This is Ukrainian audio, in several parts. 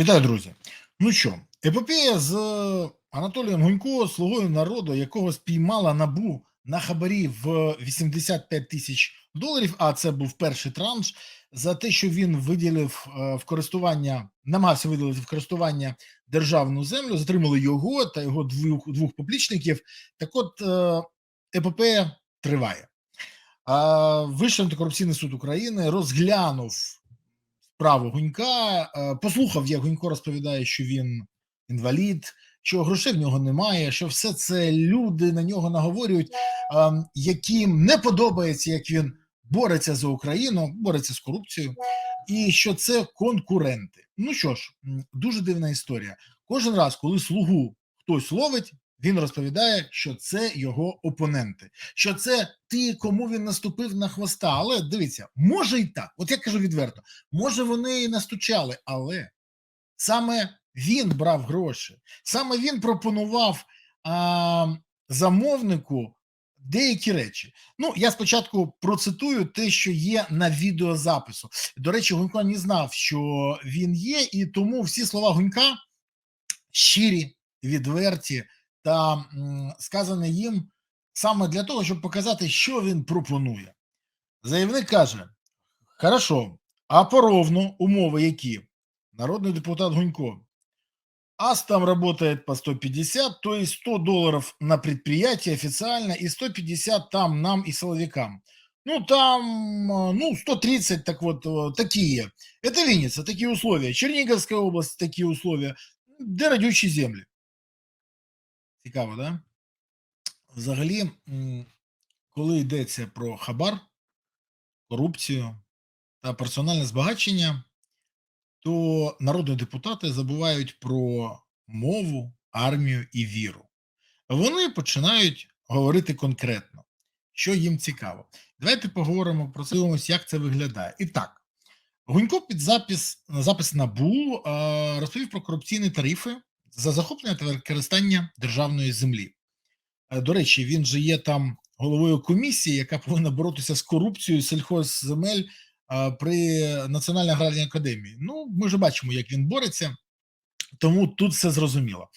Вітаю, друзі. Ну що, епопея з Анатолієм Гунько, слугою народу, якого спіймала набу на хабарі в 85 тисяч доларів. А це був перший транш за те, що він виділив е, в користування, намагався виділити в користування державну землю. Затримали його та його двох двох поплічників. Так, от е, епопея триває. Вищий антикорупційний суд України розглянув справу Гунька, е, послухав, як Гунько розповідає, що він інвалід, що грошей в нього немає, що все це люди на нього наговорюють, е, яким не подобається, як він бореться за Україну, бореться з корупцією, і що це конкуренти. Ну що ж, дуже дивна історія. Кожен раз, коли слугу хтось ловить, він розповідає, що це його опоненти, що це ті, кому він наступив на хвоста. Але дивіться, може і так. От я кажу відверто, може вони і настучали, але саме він брав гроші, саме він пропонував а, замовнику деякі речі. Ну, я спочатку процитую те, що є на відеозапису. До речі, Гунько не знав, що він є, і тому всі слова Гунька щирі, відверті та м, сказані їм саме для того, щоб показати, що він пропонує. Заявник каже: Хорошо, а поровну умови які? Народный депутат Гунько. АС там работает по 150, то есть 100 долларов на предприятие официально и 150 там нам и силовикам. Ну, там, э, ну, 130, так вот, э, такие. Это Винница, такие условия. Черниговская область, такие условия. Де радючі землі. Цікаво, да? Взагалі, коли йдеться про хабар, корупцію та персональне збагачення, то народні депутати забувають про мову, армію і віру. Вони починають говорити конкретно, що їм цікаво. Давайте поговоримо про це, як це виглядає. І так, Гунько під запис запис НАБУ розповів про корупційні тарифи за захоплення та використання державної землі. Е, До речі, він же є там головою комісії, яка повинна боротися з корупцією сільхозземель при Національній аграрній академії. Ну, ми вже бачимо, як він бореться, тому тут все зрозуміло.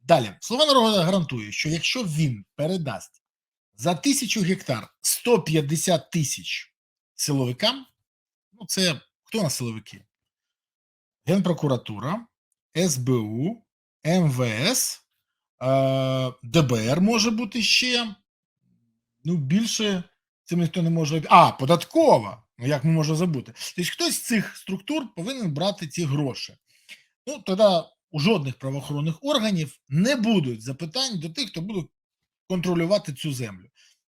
Далі, слова народу гарантує, що якщо він передасть за тисячу гектар 150 тисяч силовикам, ну це хто на силовики? Генпрокуратура, СБУ, МВС, ДБР може бути ще. Ну, більше цим ніхто не може. А, податкова. Ну, як ми можемо забути? Тобто хтось з цих структур повинен брати ці гроші. Ну, тоді у жодних правоохоронних органів не будуть запитань до тих, хто буде контролювати цю землю.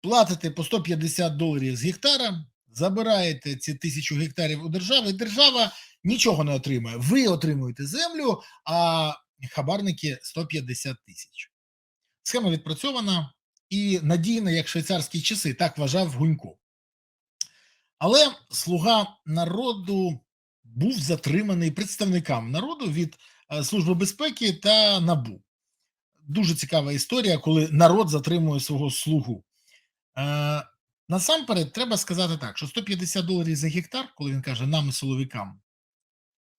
Платите по 150 доларів з гектара, забираєте ці тисячу гектарів у держави, держава нічого не отримує. Ви отримуєте землю, а хабарники 150 тисяч. Схема відпрацьована і надійна, як швейцарські часи, так вважав Гунько. Але слуга народу був затриманий представникам народу від е, Служби безпеки та НАБУ. Дуже цікава історія, коли народ затримує свого слугу. Е, насамперед, треба сказати так: що 150 доларів за гектар, коли він каже нам і силовикам,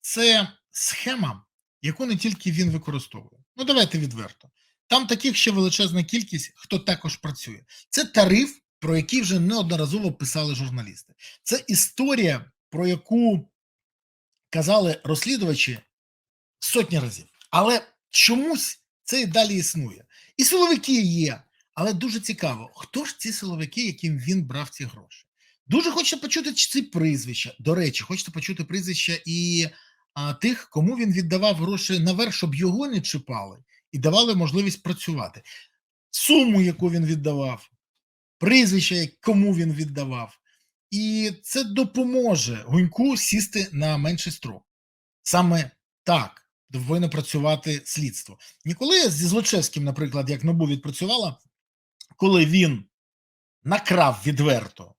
це схема, яку не тільки він використовує. Ну, давайте відверто. Там таких ще величезна кількість, хто також працює. Це тариф, про який вже неодноразово писали журналісти. Це історія, про яку казали розслідувачі сотні разів. Але чомусь це і далі існує. І силовики є, але дуже цікаво, хто ж ці силовики, яким він брав ці гроші? Дуже хочеться почути ці прізвища. До речі, хочеться почути прізвища і тих, кому він віддавав гроші наверх, щоб його не чіпали, і давали можливість працювати. Суму, яку він віддавав, прізвища, кому він віддавав. І це допоможе Гуньку сісти на менший строк. Саме так повинно працювати слідство. Ніколи зі Злочевським, наприклад, як НАБУ відпрацювала, коли він накрав відверто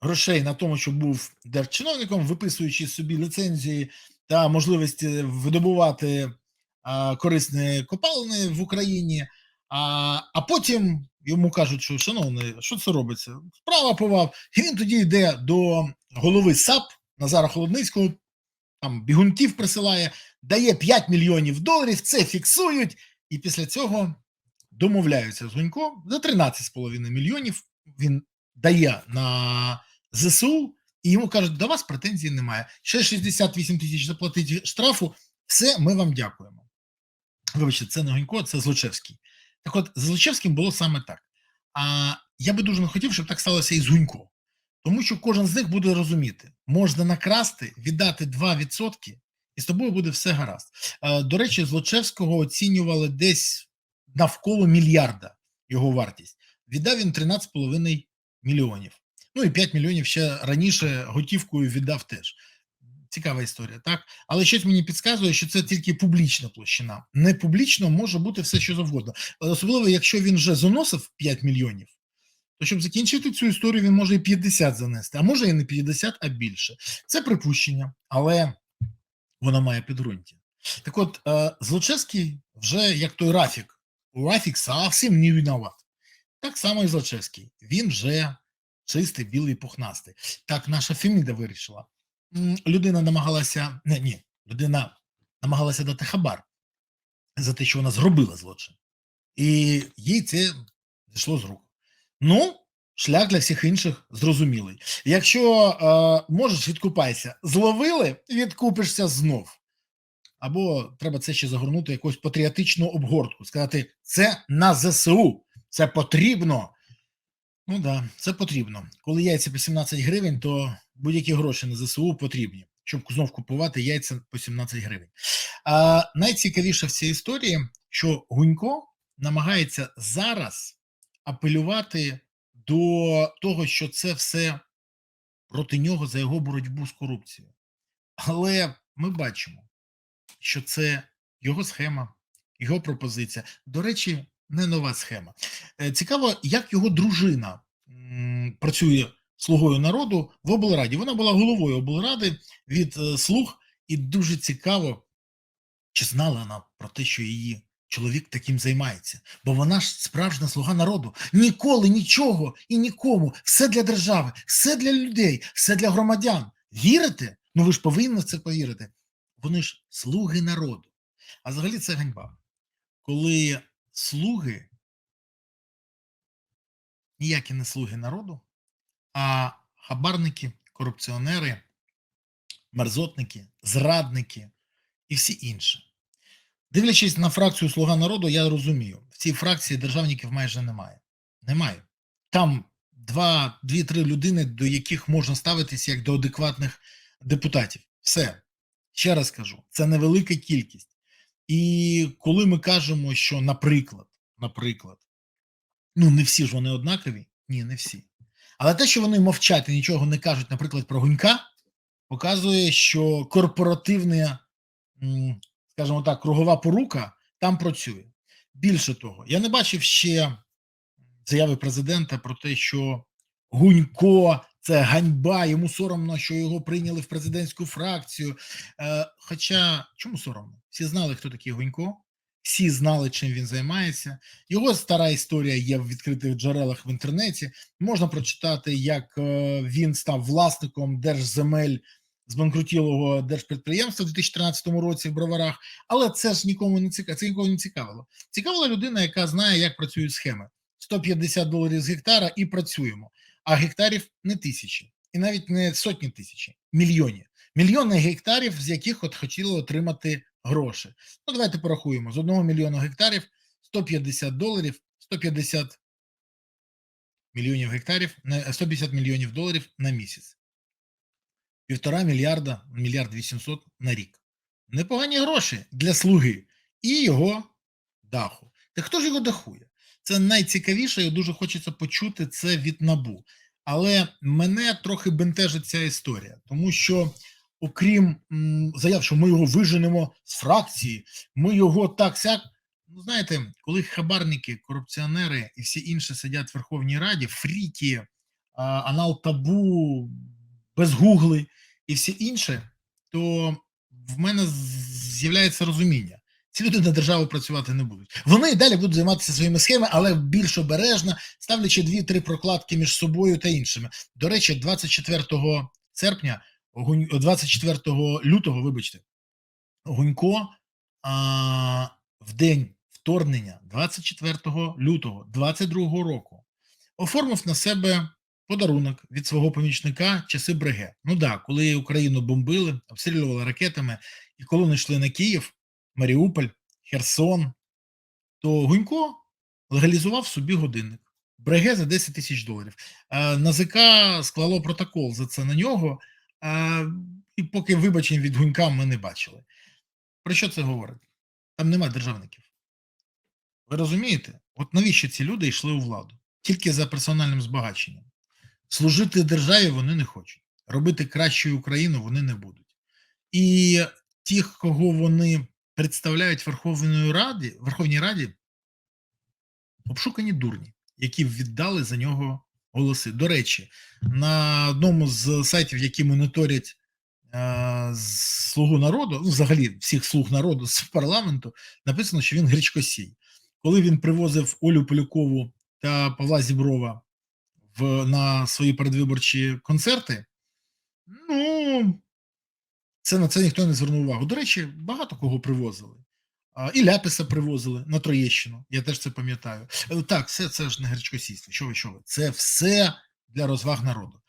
грошей на тому, що був держчиновником, виписуючи собі ліцензії та можливості видобувати а, корисні копалини в Україні, а, а потім йому кажуть, що шановний, що це робиться? Справа повав, і він тоді йде до голови САП Назара Холодницького там бігунків присилає, дає 5 мільйонів доларів, це фіксують, і після цього домовляються з Гунько за 13,5 мільйонів. Він дає на ЗСУ, і йому кажуть, до вас претензій немає. Ще 68 тисяч заплатить штрафу. Все, ми вам дякуємо. Вибачте, це не Гунько, це Злочевський. Так от, з Злочевським було саме так. А я би дуже не хотів, щоб так сталося і з Гунько. Тому що кожен з них буде розуміти, можна накрасти, віддати 2%, і з тобою буде все гаразд. До речі, Злочевського оцінювали десь навколо мільярда його вартість. Віддав він 13,5 мільйонів. Ну і 5 мільйонів ще раніше готівкою віддав теж. Цікава історія, так? Але щось мені підказує, що це тільки публічна площина. Не публічно може бути все, що завгодно. Особливо, якщо він вже заносив 5 мільйонів, то щоб закінчити цю історію, він може і 50 занести, а може і не 50, а більше. Це припущення, але воно має підґрунтя. Так от, е, Злочевський вже як той Рафік. У Рафік зовсім не виноват. Так само і Злочевський. Він вже чистий, білий, пухнастий. Так наша Феміда вирішила. Людина намагалася, не, ні, людина намагалася дати хабар за те, що вона зробила злочин. І їй це зійшло з рук. Ну, шлях для всіх інших зрозумілий. Якщо е, можеш, відкупайся. Зловили, відкупишся знов. Або треба це ще загорнути якусь патріотичну обгортку, сказати, це на ЗСУ, це потрібно. Ну так, да, це потрібно. Коли яйця по 17 гривень, то будь-які гроші на ЗСУ потрібні, щоб знов купувати яйця по 17 гривень. А найцікавіше в цій історії, що Гунько намагається зараз апелювати до того, що це все проти нього за його боротьбу з корупцією. Але ми бачимо, що це його схема, його пропозиція. До речі, не нова схема. Е, Цікаво, як його дружина працює слугою народу в облраді. Вона була головою облради від е, слуг, і дуже цікаво, чи знала вона про те, що її чоловік таким займається. Бо вона ж справжня слуга народу. Ніколи нічого і нікому. Все для держави, все для людей, все для громадян. Вірите? Ну ви ж повинні в це повірити. Вони ж слуги народу. А взагалі це ганьба. Коли слуги ніякі не слуги народу, а хабарники, корупціонери, мерзотники, зрадники і всі інші. Дивлячись на фракцію Слуга народу, я розумію, в цій фракції державників майже немає. Немає. Там дві-три людини, до яких можна ставитися як до адекватних депутатів. Все. Ще раз кажу, це невелика кількість. І коли ми кажемо, що, наприклад, наприклад, ну не всі ж вони однакові, ні, не всі. Але те, що вони мовчать і нічого не кажуть, наприклад, про Гунька, показує, що корпоративна, скажімо так, кругова порука там працює. Більше того, я не бачив ще заяви президента про те, що Гунько це ганьба, йому соромно, що його прийняли в президентську фракцію. Е, хоча чому соромно? Всі знали, хто такий Гунько, всі знали, чим він займається. Його стара історія є в відкритих джерелах в інтернеті. Можна прочитати, як е, він став власником держземель збанкрутілого держпідприємства в 2013 році в Броварах, але це ж нікому не цікаво. Це нікого не цікавило. Цікавила людина, яка знає, як працюють схеми. 150 доларів з гектара і працюємо. А гектарів не тисячі, і навіть не сотні тисячі, мільйонів. Мільйони гектарів, з яких от хотіли отримати гроші. Ну, давайте порахуємо: з одного мільйона гектарів 150 доларів, 150 мільйонів гектарів, не 150 мільйонів доларів на місяць. Півтора мільярда, мільярд 800 на рік. Непогані гроші для слуги і його даху. Та хто ж його дахує? Це найцікавіше, і дуже хочеться почути це від набу. Але мене трохи бентежить ця історія, тому що, окрім заяв, що ми його виженемо з фракції, ми його так сяк. Ну, знаєте, коли хабарники, корупціонери і всі інші сидять в Верховній Раді, фріки, анал табу, без гугли і всі інше, то в мене з'являється розуміння. Ці люди на державу працювати не будуть. Вони і далі будуть займатися своїми схемами, але більш обережно, ставлячи дві-три прокладки між собою та іншими. До речі, 24 серпня Гунь- 24 лютого, вибачте, Гунько а, в день вторгнення 24 лютого 22 року оформив на себе подарунок від свого помічника часи Бреге. Ну да, коли Україну бомбили, обстрілювали ракетами, і коли вони йшли на Київ, Маріуполь, Херсон, то Гунько легалізував собі годинник. Бреге за 10 тисяч доларів. Е, НАЗК склало протокол за це на нього, е, і поки вибачень від Гунька ми не бачили. Про що це говорить? Там нема державників. Ви розумієте? От навіщо ці люди йшли у владу? Тільки за персональним збагаченням. Служити державі вони не хочуть. Робити кращу Україну вони не будуть. І тих, кого вони представляють Верховної Раді, Верховній Раді, обшукані дурні, які віддали за нього голоси. До речі, на одному з сайтів, які моніторять е, слугу народу, ну, взагалі всіх слуг народу з парламенту, написано, що він Гречкосій. Коли він привозив Олю Полюкову та Павла Зіброва в, на свої передвиборчі концерти, ну це на це ніхто не звернув увагу. До речі, багато кого привозили. А, І Ляписа привозили на Троєщину. Я теж це пам'ятаю. Е, Так, все це ж не гречкосійство. Що ви, що ви? Це все для розваг народу.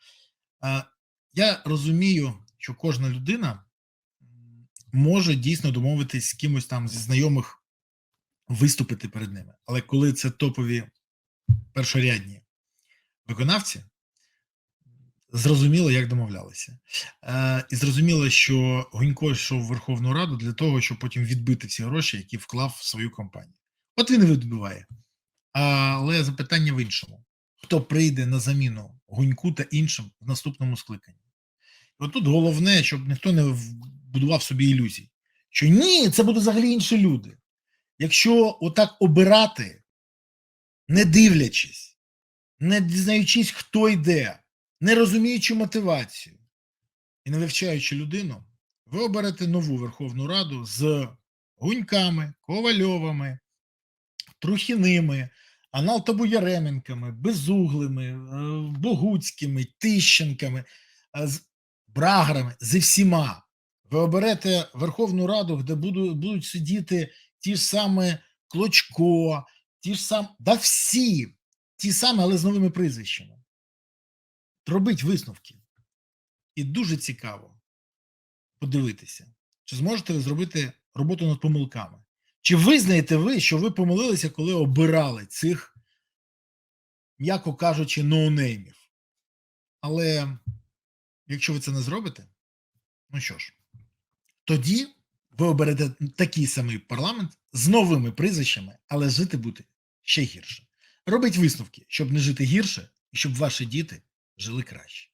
А, Я розумію, що кожна людина може дійсно домовитись з кимось там зі знайомих виступити перед ними. Але коли це топові першорядні виконавці, зрозуміло, як домовлялися. Е, і зрозуміло, що Гунько йшов в Верховну Раду для того, щоб потім відбити всі гроші, які вклав в свою компанію. От він і відбиває. Але запитання в іншому: хто прийде на заміну Гуньку та іншим в наступному скликанні? От тут головне, щоб ніхто не будував собі ілюзій, що ні, це будуть взагалі інші люди. Якщо отак обирати, не дивлячись, не дізнаючись, хто йде, не розуміючи мотивацію і не вивчаючи людину, ви оберете нову Верховну Раду з гуньками, ковальовими, трухіними, Аналтобу Яременками, безуглими, е, богуцькими, тищенками, е, з браграми, зі всіма. Ви оберете Верховну Раду, де будуть, будуть сидіти ті ж самі Клочко, ті ж самі, да всі, ті самі, але з новими прізвищами. Робить висновки. І дуже цікаво подивитися, чи зможете ви зробити роботу над помилками. Чи визнаєте ви, що ви помилилися, коли обирали цих, м'яко кажучи, ноунеймів? Але якщо ви це не зробите, ну що ж, тоді ви оберете такий самий парламент з новими прізвищами, але жити буде ще гірше. Робіть висновки, щоб не жити гірше і щоб ваші діти жили краще.